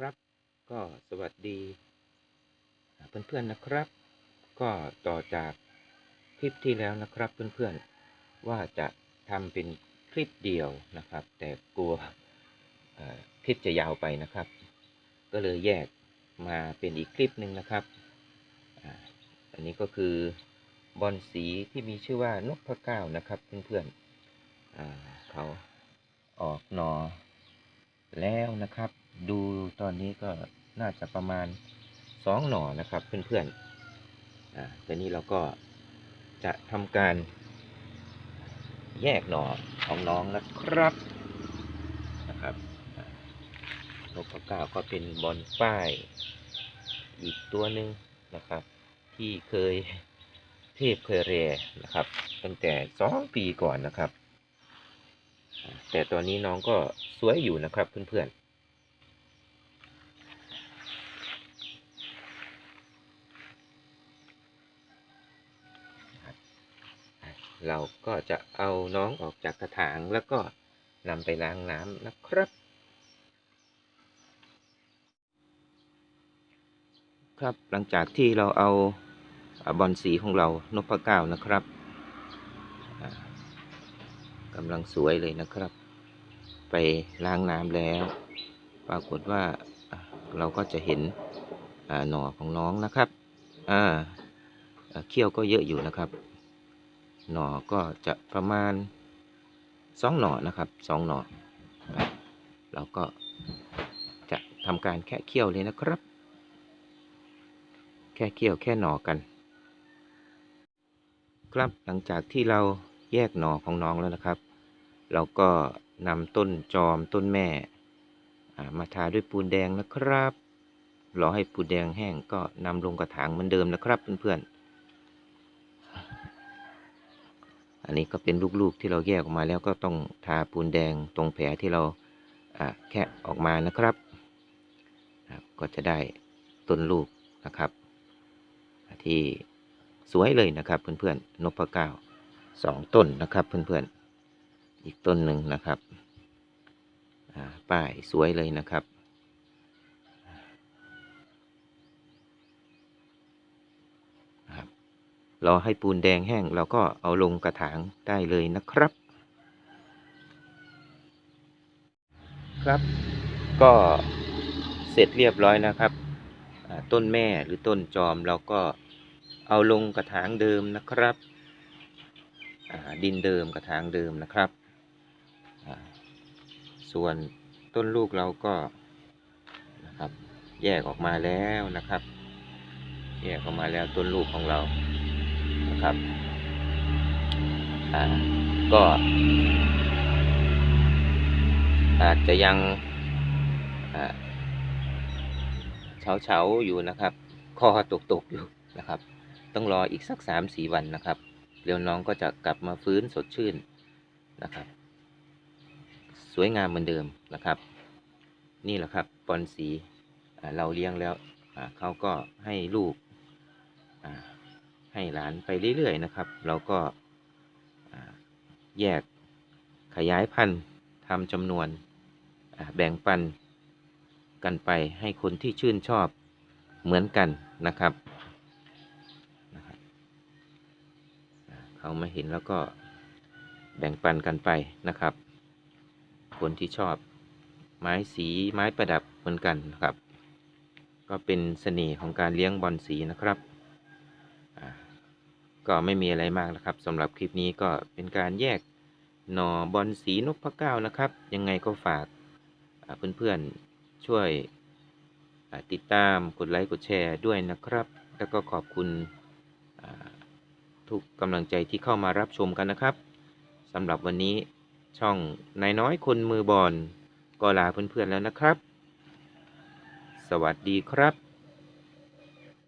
ครับ ก็สวัสดีเพื่อนๆนะครับ ก็ต่อจากคลิปที่แล้วนะครับเพื่อนๆว่าจะทำเป็นคลิปเดียวนะครับ แต่กลัวคลิปจะยาวไปนะครับ ก็เลยแยกมาเป็นอีกคลิปหนึ่งนะครับอันนี้ก็คือบอลสีที่มีชื่อว่านกพระเก้านะครับเพื่อนๆเขาออกหนอแล้วนะครับ ดูตอนนี้ก็น่าจะประมาณสองหน่อนะครับเพื่อนๆอ่าตอนนี้เราก็จะทำการแยกหน่อของน้องนะครับนะครับนกพระก้าก็เป็นบอลป้ายอีกตัวหนึ่งนะครับ ที่เคยเทพเคยเรนะครับ ตั้งแต่สองปีก่อนนะครับ แต่ตอนนี้น้องก็สวยอยู่นะครับเพื่อนๆ เราก็จะเอาน้องออกจากกระถางแล้วก็นำไปล้างน้ำนะครับ ครับหลังจากที่เราเอาบอลสีของเรานพเก้านะครับกำลังสวยเลยนะครับ ไปล้างน้ำแล้ว ปรากฏว่าเราก็จะเห็นหน่อของน้องนะครับอ่าเขี้ยวก็เยอะอยู่นะครับ หน่อก็จะประมาณสองหน่อนะครับสองหน่อเราก็จะทำการแค่เคี่ยวเลยนะครับ แค่เคี่ยวแค่หน่อกัน ครับหลังจากที่เราแยกหน่อของน้องแล้วนะครับ เราก็นำต้นจอมต้นแม่มาทาด้วยปูนแดงนะครับรอให้ปูนแดงแห้งก็นำลงกระถางเหมือนเดิมนะครับเพื่อนๆ อันนี้ก็เป็นลูกๆที่เราแยกออกมาแล้วก็ต้องทาปูนแดงตรงแผลที่เราแคะออกมานะครับก็จะได้ต้นลูกนะครับ ที่สวยเลยนะครับเพื่อนๆนพเก้าสองต้นนะครับเพื่อนๆอีกต้นหนึ่งนะครับป้ายสวยเลยนะครับ รอให้ปูนแดงแห้งเราก็เอาลงกระถางได้เลยนะครับ ครับ ก็เสร็จเรียบร้อยนะครับ ต้นแม่หรือต้นจอมเราก็เอาลงกระถางเดิมนะครับดินเดิมกระถางเดิมนะครับ ส่วนต้นลูกเราก็นะครับ แยกออกมาแล้วนะครับ แยกออกมาแล้วต้นลูกของเรา นะครับก็ อาจจะยังเฉาเฉาๆอยู่นะครับ คอตกตกๆอยู่นะครับ ต้องรออีกสักสามสี่วันนะครับ เดี๋ยวน้องก็จะกลับมาฟื้นสดชื่นนะครับ สวยงามเหมือนเดิมนะครับ นี่แหละครับปอนสีเราเลี้ยงแล้วเขาก็ให้ลูกอ่า ให้หลานไปเรื่อยๆนะครับ เราก็แยกขยายพันธุ์ทำจำนวนแบ่งปันกันไปให้คนที่ชื่นชอบเหมือนกันนะครับนะครับ เขามาเห็นแล้วก็แบ่งปันกันไปนะครับ คนที่ชอบไม้สีไม้ประดับเหมือนกันนะครับ ก็เป็นเสน่ห์ของการเลี้ยงบอลสีนะครับ ก็ไม่มีอะไรมากนะครับสำหรับคลิปนี้ก็เป็นการแยกหน่อบอลสีนกพะเก้านะครับ ยังไงก็ฝากเพื่อนๆช่วยติดตามกดไลค์กดแชร์ด้วยนะครับ แล้วก็ขอบคุณทุกกำลังใจที่เข้ามารับชมกันนะครับสำหรับวันนี้ช่องนายน้อยคนมือบอลก็ลาเพื่อนๆแล้วนะครับ สวัสดีครับ